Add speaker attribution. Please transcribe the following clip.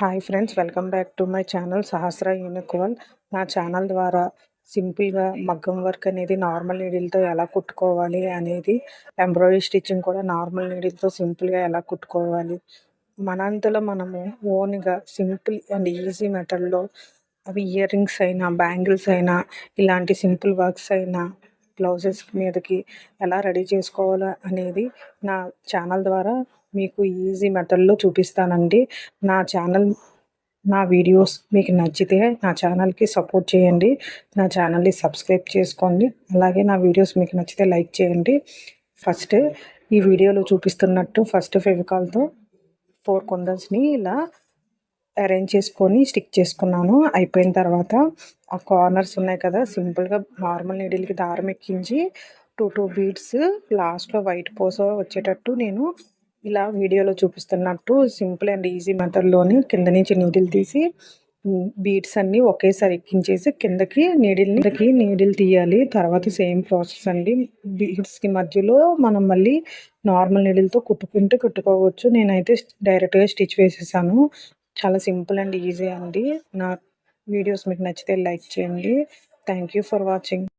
Speaker 1: Hi friends welcome back to my channel Sahasra యూనికోల్ నా channel ద్వారా సింపుల్గా మగ్గం వర్క్ అనేది నార్మల్ నీడిల్తో ఎలా కుట్టుకోవాలి అనేది ఎంబ్రాయిడరీ స్టిచ్చింగ్ కూడా నార్మల్ నీడిల్తో సింపుల్గా ఎలా కుట్టుకోవాలి. మనంతలో మనము ఓన్గా సింపుల్ అండ్ ఈజీ మెథడ్లో అవి ఇయర్ రింగ్స్ అయినా బ్యాంగిల్స్ అయినా ఇలాంటి సింపుల్ వర్క్స్ అయినా బ్లౌజెస్ మీదకి ఎలా రెడీ చేసుకోవాలో అనేది నా ఛానల్ ద్వారా మీకు ఈజీ మెథడ్లో చూపిస్తానండి. నా ఛానల్ నా వీడియోస్ మీకు నచ్చితే నా ఛానల్కి సపోర్ట్ చేయండి. నా ఛానల్ని సబ్స్క్రైబ్ చేసుకోండి. అలాగే నా వీడియోస్ మీకు నచ్చితే లైక్ చేయండి. ఫస్ట్ ఈ వీడియోలో చూపిస్తున్నట్టు ఫస్ట్ ఫెవికాల్తో ఫోర్ కొందర్స్ని ఇలా అరేంజ్ చేసుకొని స్టిక్ చేసుకున్నాను. అయిపోయిన తర్వాత ఆ కార్నర్స్ ఉన్నాయి కదా సింపుల్గా నార్మల్ నీడిల్కి దారం ఎక్కించి టూ టూ బీడ్స్ లాస్ట్లో వైట్ పోస వచ్చేటట్టు నేను ఇలా వీడియోలో చూపిస్తున్నట్టు సింపుల్ అండ్ ఈజీ మెథడ్లోని కింద నుంచి నీడిల్ తీసి బీడ్స్ అన్నీ ఒకేసారి ఎక్కించేసి కిందకి నీడిల్ని కిందకి నీడిల్ తీయాలి. తర్వాత సేమ్ ప్రాసెస్ అండి. బీడ్స్కి మధ్యలో మనం మళ్ళీ నార్మల్ నీడిల్తో కుట్టుకుంటే కుట్టుకోవచ్చు. నేనైతే డైరెక్ట్గా స్టిచ్ వేసేసాను. చాలా సింపుల్ అండ్ ఈజీ అండి. నా వీడియోస్ మీకు నచ్చితే లైక్ చేయండి. Thank you for watching.